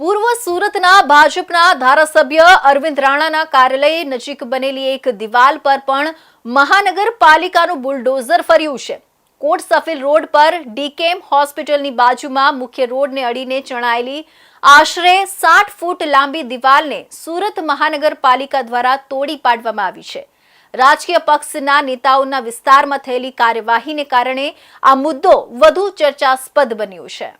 પૂર્વ સુરતના ભાજપના ધારાસભ્ય અરવિંદ રાણાના કાર્યાલય નજીક બનેલી એક દિવાલ પર પણ મહાનગરપાલિકાનું બુલડોઝર ફર્યું છે. કોટ સફિલ રોડ પર ડીકેમ હોસ્પિટલની બાજુમાં મુખ્ય રોડને અડીને ચણાયેલી આશરે સાઠ ફૂટ લાંબી દિવાલને સુરત મહાનગરપાલિકા દ્વારા તોડી પાડવામાં આવી છે. રાજકીય પક્ષના નેતાઓના વિસ્તારમાં થયેલી કાર્યવાહીને કારણે આ મુદ્દો વધુ ચર્ચાસ્પદ બન્યો છે.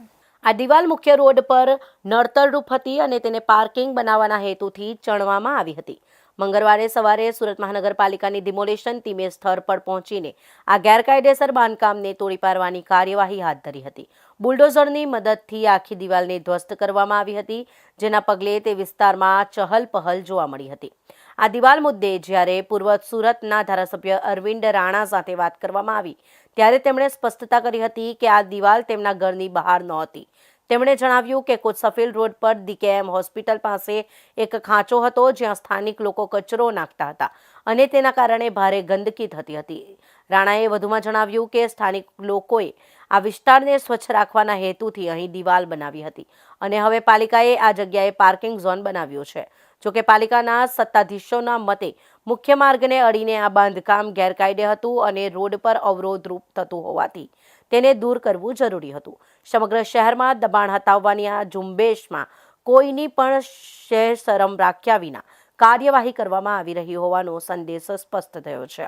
આ દિવાલ મુખ્ય રોડ પર નડતરરૂપ હતી અને તેને પાર્કિંગ બનાવવાના હેતુથી ચણવામાં આવી હતી. મંગળવારે સવારે સુરત મહાનગરપાલિકાની ડિમોલેશન ટીમે સ્થળ પર પહોંચીને આ ગેરકાયદેસર બાંધકામને તોડી પાડવાની કાર્યવાહી હાથ ધરી હતી. બુલડોઝરની મદદથી આખી દિવાલને ધ્વસ્ત કરવામાં આવી હતી, જેના પગલે તે વિસ્તારમાં ચહલ પહલ જોવા મળી હતી. આ દિવાલ મુદ્દે જ્યારે પૂર્વ સુરતના ધારાસભ્ય અરવિંદ રાણા સાથે વાત કરવામાં આવી, ત્યારે તેમણે સ્પષ્ટતા કરી હતી કે આ દિવાલ તેમના ઘરની બહાર નહોતી. તેમણે જણાવ્યું કે કોચ સફેલ રોડ પર દીકેએમ હોસ્પિટલ પાસે એક ખાંચો હતો જ્યાં સ્થાનિક લોકો કચરો નાખતા હતા અને તેના કારણે ભારે ગંદકી થતી હતી. રાણાએ વધુમાં જણાવ્યું કે સ્થાનિક લોકોએ આ વિસ્તારને સ્વચ્છ રાખવાના હેતુથી અહીં દિવાલ બનાવી હતી. અને હવે પાલિકાએ આ જગ્યાએ પાર્કિંગ ઝોન બનાવ્યો છે. જોકે પાલિકાના સત્તાધીશોના મતે મુખ્ય માર્ગને અડીને આ બાંધકામ ગેરકાયદે હતું અને રોડ પર અવરોધરૂપ થતું હોવાથી તેને દૂર કરવું જરૂરી હતું. સમગ્ર શહેરમાં દબાણ હટાવવાની આ ઝુંબેશમાં કોઈની પણ શહેર શરમ રાખ્યા વિના કાર્યવાહી કરવામાં આવી રહી હોવાનો સંદેશ સ્પષ્ટ થયો છે.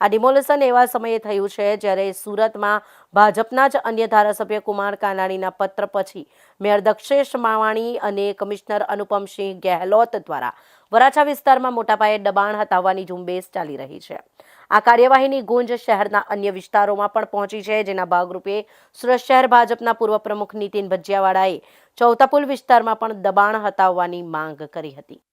આ ડિમોલેશન એવા સમયે થયું છે જ્યારે સુરતમાં ભાજપના જ અન્ય ધારાસભ્ય કુમાર કાનાણીના પત્ર પછી મેયર દક્ષેશ માવાણી અને કમિશનર અનુપમસિંહ ગેહલોત દ્વારા વરાછા વિસ્તારમાં મોટા પાયે દબાણ હટાવવાની ઝુંબેશ ચાલી રહી છે. આ કાર્યવાહીની ગુંજ શહેરના અન્ય વિસ્તારોમાં પણ પહોંચી છે, જેના ભાગરૂપે સુરત શહેર ભાજપના પૂર્વ પ્રમુખ નીતિન ભજીયાવાળાએ ચૌતાપુલ વિસ્તારમાં પણ દબાણ હટાવવાની માંગ કરી હતી.